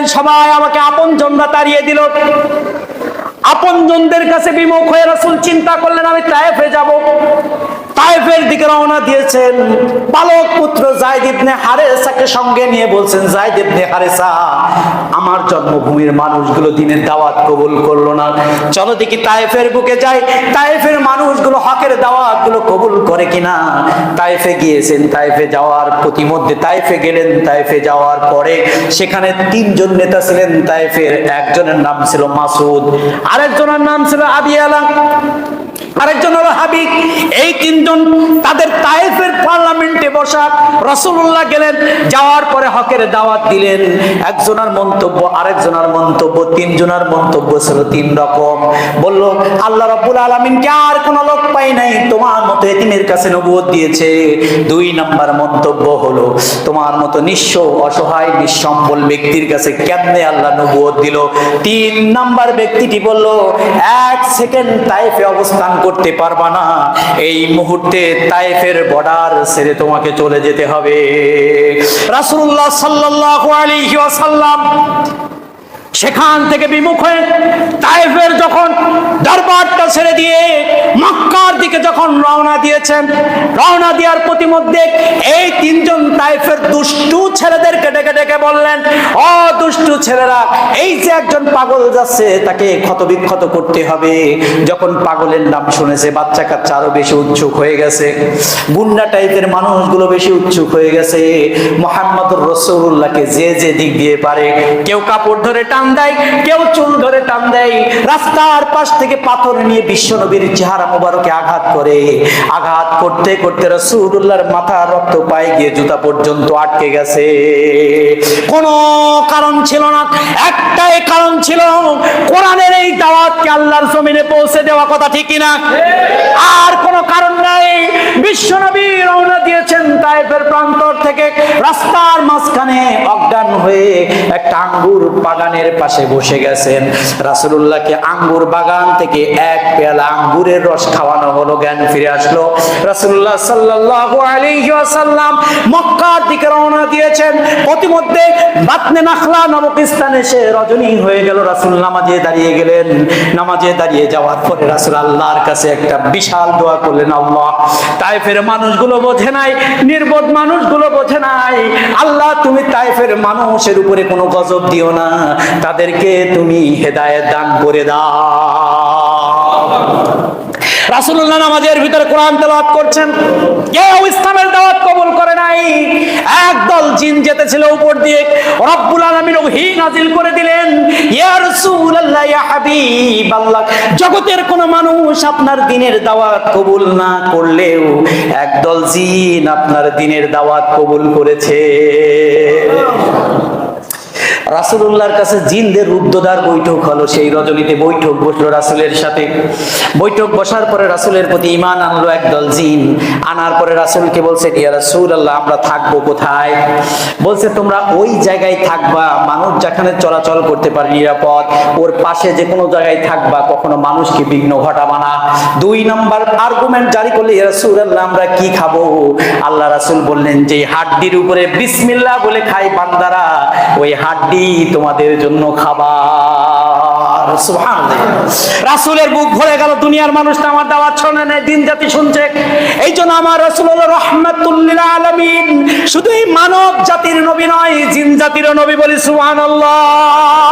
বললেন সবাই আমাকে আপন জনরা তাড়িয়ে দিল। আপন জনদের কাছে বিমুখ হয়ে রসুল চিন্তা করলেন, আমি তায়েফে যাব। তায়েফের দিকে রওনা দিয়েছেন। বালক পুত্র জায়দ ইবনে হারেসাকে সঙ্গে নিয়ে বলছেন, জায়দ ইবনে হারেসা আমার জন্মভূমির মানুষগুলো দিনের দাওয়াত কবুল করল না। চলো দেখি তায়েফের বুকে যাই। তায়েফের মানুষগুলো হকের দাওয়াতগুলো কবুল করে কিনা। তায়েফে গিয়েছেন, তায়েফে যাওয়ার প্রতিমধ্যে তায়েফে গেলেন, তায়েফে যাওয়ার পরে সেখানে তিনজন নেতা ছিলেন, তায়েফের একজনের নাম ছিল মাসুদ আরেকজনের নাম ছিল আবিয়ালা আরেকজন হলো হাবিব। এই তিনজন তাদের তায়েফের পার্লামেন্টে বসা রসুল্লাহ গেলেন, যাওয়ার পরে হকের দাওয়াত দিলেন। একজনের মন্তব্য, আরেকজনের মন্তব্য, তিনজনের মন্তব্য ছিল তিন রকম। বলল, আল্লাহ রাব্বুল আলামিনকে আর কোন লোক পাই নাই, তোমার মতো এতিমের কাছে নবুয়ত দিয়েছে। দুই নাম্বার মন্তব্য হলো, তোমার মতো নিঃস্ব, অসহায়, নিঃসম্বল ব্যক্তির কাছে কেমনে আল্লাহ নবুয়ত দিল? তিন নাম্বার ব্যক্তিটি বলল, এক সেকেন্ড তাইফে অবস্থান করতে পারবা না। এই মুহূর্তে তাইফের বর্ডার ছেড়ে তোমাকে চলে যেতে হবে। রাসুল্লাহ সাল্লাহ সেখান থেকে বিমুখ হয়ে তাইফের যখন দরবারটা ছেড়ে দিয়ে মক্কার দিকে যখন রওনা দিয়েছেন, রওনা দেওয়ার প্রতিমধ্যে এই তিনজন তাইফের দুষ্টু ছেলেদেরকে ডেকে ডেকে বললেন, ও দুষ্টু ছেলেরা, এই যে একজন পাগল যাচ্ছে, তাকে ক্ষতবিক্ষত করতে হবে। যখন পাগলের নাম শুনেছে, বাচ্চা কাচ্চা আরও বেশি উৎসুক হয়ে গেছে। গুন্ডা টাইপের মানুষগুলো বেশি উৎসুক হয়ে গেছে। মোহাম্মদুর রসুল্লাহকে যে যে দিক দিয়ে পারে, কেউ কাপড় ধরে টান দেয়, কেউ চুল ধরে টান দেয়। রাস্তার পাশ থেকে পাথর নিয়ে বিশ্বনবীর চেহারা মোবারকে আঘাত করে। আঘাত করতে করতে রসুল্লাহর মাথা রক্ত পায়ে গিয়ে জুতা পর্যন্ত আটকে গেছে। কোনো কারণ ছিল না, একটাই কারণ ছিল, কোরআনের এই দাওয়াতকে আল্লাহর জমিনে পৌঁছে দেওয়া কথা ঠিক না আর কোনো কারণ নাই। বিশ্ব নবী রওনা দিয়েছেন তাইফের প্রান্তর থেকে, রাস্তার মাঝখানে অজ্ঞান হয়ে একটা আঙ্গুর বাগানের পাশে বসে গেছেন। রাসূলুল্লাহকে আঙ্গুর বাগান থেকে এক পেয়ালা আঙ্গুরের রস খাওয়ানো হলো, জ্ঞান ফিরে আসলো। রাসূলুল্লাহ সাল্লাল্লাহু আলাইহি ওয়াসাল্লাম মক্কার দিকে রওনা দিয়েছেন। প্রতিমধ্যে বাতনে নাখলা নামক স্থানে এসে রজনী হয়ে গেল। রাসূল নামাজে দাঁড়িয়ে গেলেন। নামাজে দাঁড়িয়ে যাওয়ার পরে রাসূল আল্লাহর কাছে একটা বিশাল দোয়া করলেন, আল্লাহ, তাইফের মানুষগুলো বোঝে নাই, নির্বোধ মানুষগুলো বোঝে নাই। আল্লাহ, তুমি তাইফের মানুষের উপরে কোনো গজব দিও না। তাদেরকে তুমি হেদায়েত দান করে দাও। রাসূলুল্লাহ নামাজের ভিতরে কোরআন তেলাওয়াত করছেন। কেউ ইসলামের দাওয়াত কবুল করে নাই। একদল জিন যেতেছিল উপর দিয়ে। রব্বুল আলামিন ওহী নাজিল করে দিলেন। ইয়া রাসূলুল্লাহ, ইয়া জগতের কোন মানুষ আপনার দিনের দাওয়াত কবুল না করলেও একদল জিন আপনার দিনের দাওয়াত কবুল করেছে। রাসূলুল্লাহর কাছে জিনদের রুদ্ধদ্বার বৈঠক হলো, সেই রজনীতে বৈঠক বসল রাসূলের সাথে। বৈঠক বসার পরে রাসূলের প্রতি ঈমান আনলো একদল জিন। আনার পরে রাসূলকে বলছে, ইয়া রাসূলুল্লাহ, আমরা থাকব কোথায়? বলছে, তোমরা ওই জায়গায় থাকবা, মানুষ যেখানে চলাচল করতে পারে নিরাপদ, ওর পাশে যে কোনো জায়গায় থাকবা, কখনো মানুষকে বিঘ্ন ঘটাবা না। দুই নাম্বার আর্গুমেন্ট জারি করলে, ইয়া রাসূলুল্লাহ, আমরা কি খাব? আল্লাহ রাসুল বললেন যে হাড্ডির উপরে বিসমিল্লাহ বলে খাই বান্দারা, ওই হাড্ডি তোমাদের জন্য খাবার। রাসূলের বুক ভরে গেল, দুনিয়ার মানুষ তো আমার দাওয়াত শোনে না দিন জাতি শুনছে। এই জন্য আমার রাসূল রহমাতুল্লিল আলামিন শুধু মানব জাতির নবী নয়, জিন জাতির নবী বলি সুবহানাল্লাহ।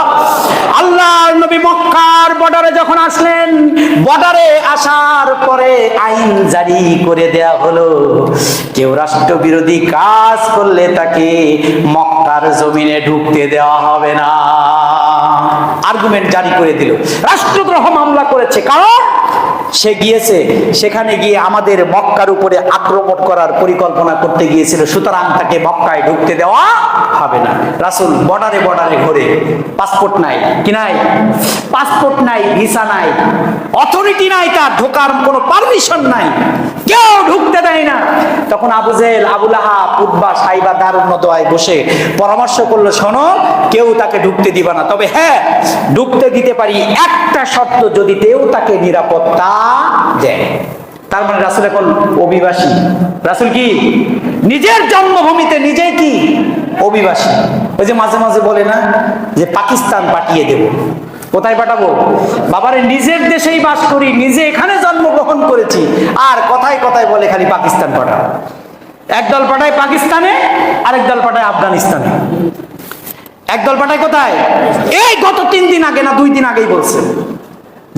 আল্লাহর নবী মক্কার বর্ডারে যখন আসলেন বর্ডারে আসার পরে আইন জারি করে দেয়া হলো। কেউ রাষ্ট্রবিরোধী কাজ করলে তাকে মক্কার জমিনে ঢুকতে দেওয়া হবে না। আর্গুমেন্ট জারি করে দিল। রাষ্ট্রদ্রোহ মামলা করেছে কারণ সে গিয়েছে, সেখানে গিয়ে আমাদের মক্কার উপরে আক্রমণ করার পরিকল্পনা করতে গিয়েছিল, সুতরাং তাকে মক্কায় ঢুকতে দেওয়া হবে না। রাসুল বর্ডারে বর্ডারে ঘুরে, পাসপোর্ট নাই, কি নাই? পাসপোর্ট নাই, ভিসা নাই, অথরিটি নাই তার, ঢোকার কোনো পারমিশন নাই। কেউ ঢুকতে দেয় না। তখন আবু জেল আবুল আহাব উদ্বা সাইবা দারুণ দোয়ায় বসে পরামর্শ করল, শোনো, কেউ তাকে ঢুকতে দিবা না। তবে হ্যাঁ ঢুকতে দিতে পারি একটা শর্ত যদি কেউ তাকে নিরাপত্তা দেয়। তার মানে রাসুল এখন অভিবাসী। রাসুল কি? নিজের জন্মভূমিতে নিজেই কি? অভিবাসী। ওই যে মাঝে মাঝে বলে না যে পাকিস্তান পাঠিয়ে দেব। কোথায় পাঠাবো? বাবারে, নিজের দেশেই বাস করি, নিজে এখানে জন্মগ্রহণ করেছি, আর কথায় কথায় বলে খালি পাকিস্তান পাঠাও। একদল পাঠায় পাকিস্তানে আরেক দল পাঠায় আফগানিস্তানে। একদল পাঠায় কোথায়? এই গত তিন দিন আগে না দুই দিন আগেই বলছে।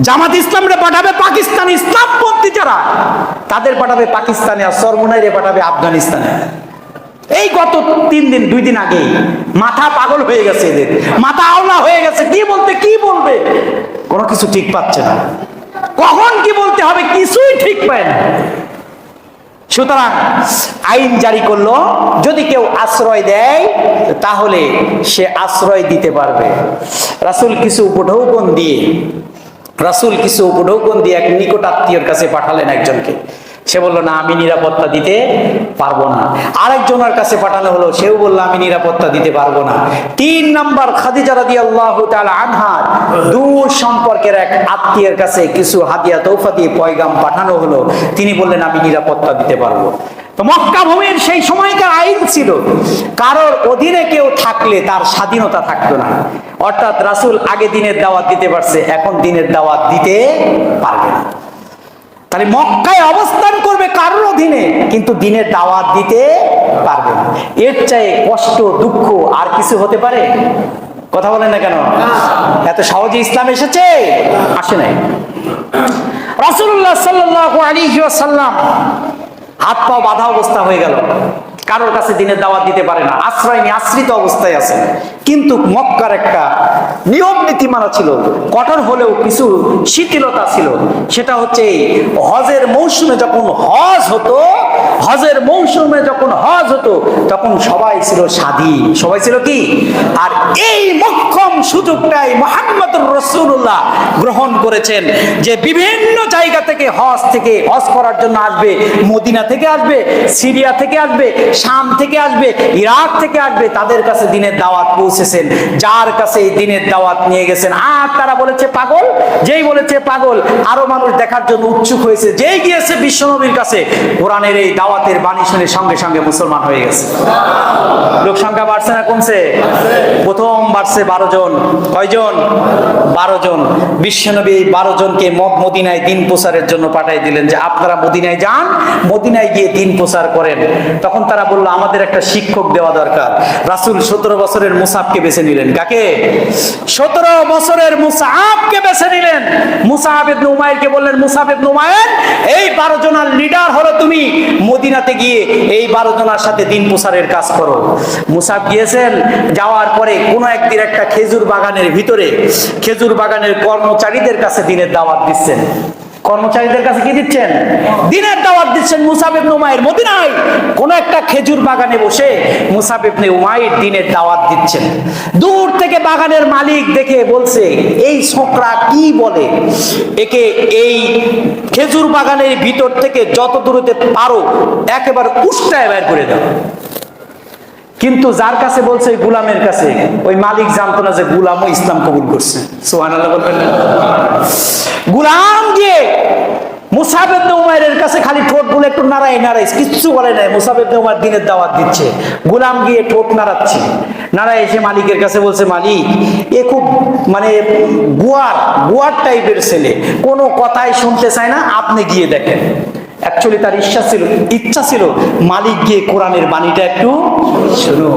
জামাত ইসলামরে পাঠাবে পাকিস্তান ইসলামপন্থী যারা। তাদের পাঠাবে পাকিস্তানে আর সরমুনাইরে পাঠাবে আফগানিস্তানে। এই গত তিন দিন, দুই দিন আগে মাথা পাগল হয়ে গেছে এদের। মাথা আওলা হয়ে গেছে। কি বলতে, কি বলবে? কোনো কিছু ঠিক পাচ্ছে না। কখন কি বলতে হবে কিছুই ঠিক পায় না। সুতরাং আইন জারি করল, যদি কেউ আশ্রয় দেয়, তাহলে সে আশ্রয় দিতে পারবে। রাসুল কিছু উপঢৌকন দিয়ে, রাসুল কিছু উপঢৌকন দিয়ে এক নিকট আত্মীয়র কাছে পাঠালেন একজনকে। সে বলল, না, আমি নিরাপত্তা দিতে পারব না। আরেকজনের কাছে পাঠানো হলো, সেও বলল, আমি নিরাপত্তা দিতে পারব না। তিন নাম্বার খাদিজা রাদি আল্লাহ আনহার দূর সম্পর্কের এক আত্মীয়ের কাছে কিছু হাদিয়া তৌফা দিয়ে পয়গাম পাঠানো হলো। তিনি বললেন, আমি নিরাপত্তা দিতে পারব। তো মক্কা ভূমির সেই সময়কার আইন ছিল, কারোর অধীনে কেউ থাকলে তার স্বাধীনতা থাকতো না। অর্থাৎ রাসূল আগে দিনের দাওয়াত দিতে পারছে, এখন দিনের দাওয়াত দিতে পারবে না। তাহলে মক্কায় অবস্থান করবে কারোর অধীনে, কিন্তু দিনের দাওয়াত দিতে পারবে এর চাই কষ্ট, দুঃখ আর কিছু হতে পারে? কথা বলেন না কেন? এত সহজে ইসলাম এসেছে? আসে নাই। রাসূলুল্লাহ সাল্লাল্লাহু আলাইহি সাল্লাম হাত পা বাঁধা অবস্থা হয়ে গেল। কারোর কাছে দিনের দাওয়াত দিতে পারে না। আশ্রয় নিয়ে আশ্রিত অবস্থায় আছে। কিন্তু মক্কার একটা নিয়ম নীতিমালা ছিল, কঠোর হলেও কিছু শিথিলতা ছিল। সেটা হচ্ছে হজের মৌসুমে যখন হজ হতো হজের মৌসুমে যখন হজ হতো, তখন সবাই ছিল স্বাধীন। সবাই ছিল কি? আর এই মক্ষম সুযোগটাই মোহাম্মদ রসুল্লাহ গ্রহণ করেছেন যে বিভিন্ন জায়গা থেকে হজ থেকে, হজ করার জন্য আসবে, মদিনা থেকে আসবে, সিরিয়া থেকে আসবে, শাম থেকে আসবে, ইরাক থেকে আসবে, তাদের কাছে দিনের দাওয়াত পৌঁছেছেন। যার কাছে এই দিনের দাওয়াত নিয়ে গেছেন। আর তারা বলেছে, পাগল? যেই বলেছে, পাগল। আরও মানুষ দেখার জন্য উৎসুক হয়েছে। যেই গিয়েছে বিশ্বনবীর কাছে, কোরআনের এই দাওয়াতের বাণী শুনে সঙ্গে সঙ্গে মুসলমান হয়ে গেছে। লোক সংখ্যা বাড়ছে না কমছে? প্রথম বাড়ছে বারো জন। কয়জন? বারো জন। বিশ্বনবী এই বারো জনকে মদ মদিনায় দিন প্রচারের জন্য পাঠাই দিলেন যে, আপনারা মদিনায় যান, মদিনায় গিয়ে দিন প্রচার করেন। তখন তারা বলল, আমাদের একটা শিক্ষক দেওয়া দরকার। রাসুল সতেরো বছরের মুসাফকে বেছে নিলেন। কাকে? সতেরো বছরের মুসাফকে বেছে নিলেন। মুসাহাব ইবনে উমাইরকে বললেন মুসাহাব ইবনে উমাইর, এই বারো জনের লিডার হলো তুমি। মদিনাতে গিয়ে এই বারো জনার সাথে দিন প্রসারের কাজ করো। মুসাফ গিয়েছেন, যাওয়ার পরে কোনো একদিন একটা খেজুর বাগানের ভিতরে খেজুর বাগানের কর্মচারীদের কাছে দিনের দাওয়াত দিচ্ছেন। কর্মচারীদের কাছে কি দিচ্ছেন? দিনের দাওয়াত দিচ্ছেন মুসাফিব উমাইর। মদিনায় কোন একটা খেজুর বাগানে বসে মুসাফিব উমাইর দিনের দাওয়াত দিচ্ছেন। দূর থেকে বাগানের মালিক দেখে বলছে, এই ছোকরা কি বলে? একে এই খেজুর বাগানের ভিতর থেকে যত দূরতে পারো, একেবারে উষ্টায় বের করে দাও। কিন্তু যার কাছে বলছে, গুলামের কাছে, ওই মালিক জানতো না যে গুলামও ইসলাম কবুল করছে। সোহান বলবেন? গুলাম গিয়ে কাছে খালি একটু নাড়াই নাড়াই কিচ্ছু দিনের দাওয়াত দিচ্ছে। গিয়ে ঠোঁট নাড়াচ্ছে। নাড়াই এসে মালিকের কাছে বলছে, মালিক, এ খুব মানে গুয়ার গুয়ার টাইপের ছেলে। কোনো কথাই শুনতে চায় না, আপনি গিয়ে দেখেন। অ্যাকচুয়ালি তার ইচ্ছা ছিল ইচ্ছা ছিল মালিক গিয়ে কোরআনের বাণীটা একটু শুনো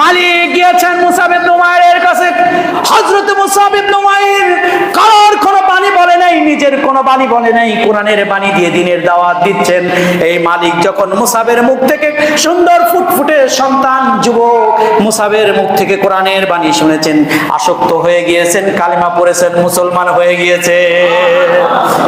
মালিক গিয়েছেন মুসাবিব নোমায়ের কাছে। হজরত মুসাবিব নোমায়ের কারোর কোনো বাণী বলে নাই, নিজের কোনো বাণী বলে নাই, কোরআনের বাণী দিয়ে দিনের দাওয়াত দিচ্ছেন। এই মালিক যখন মুসাবের মুখ থেকে সুন্দর ফুটফুটে সন্তান, যুবক মুসাবের মুখ থেকে কোরআনের বাণী শুনেছেন, আসক্ত হয়ে গিয়েছেন, কালিমা পড়েছেন, মুসলমান হয়ে গিয়েছে।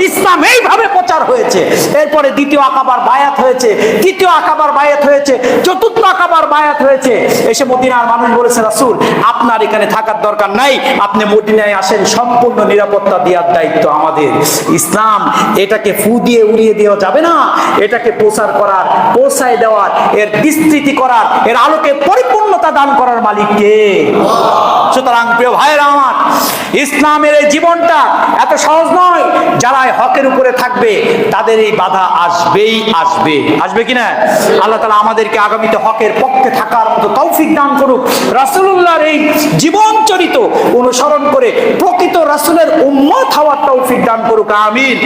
ইসলাম এইভাবে প্রচার হয়েছে। এরপরে দ্বিতীয় আকাবার বায়াত হয়েছে, তৃতীয় আকাবার বায়াত হয়েছে, চতুর্থ আকাবার বায়াত হয়েছে। এসে মদিনার মানুষ বলেছে, রাসুল, আপনার এখানে থাকার দরকার নাই। আপনি মদিনায় আসেন, সম্পূর্ণ নিরাপত্তা দেওয়ার দায়িত্ব আমাদের। ইসলাম এটাকে ফু দিয়ে উড়িয়ে দেওয়া যাবে না। এটাকে প্রচার করার, পৌঁছায় দেওয়ার, এর বিস্তৃতি করার, এর আলোকে পরিপূর্ণতা দান করার মালিককে। সুতরাং প্রিয় ভাইয়েরা আমার ইসলামের এই জীবনটা এত সহজ নয়। যারা হকের উপরে থাকবে, তাদের এই বাধা আসবেই আসবে। আসবে কিনা? আল্লাহ তালা আমাদেরকে আগামীতে হকের পক্ষে থাকার মতো তৌফিক দান করুক। রাসুল্লাহর এই জীবন চরিত অনুসরণ করে প্রকৃত রাসুলের উম্মত হওয়ার তৌফিক দান করুক। আমিন।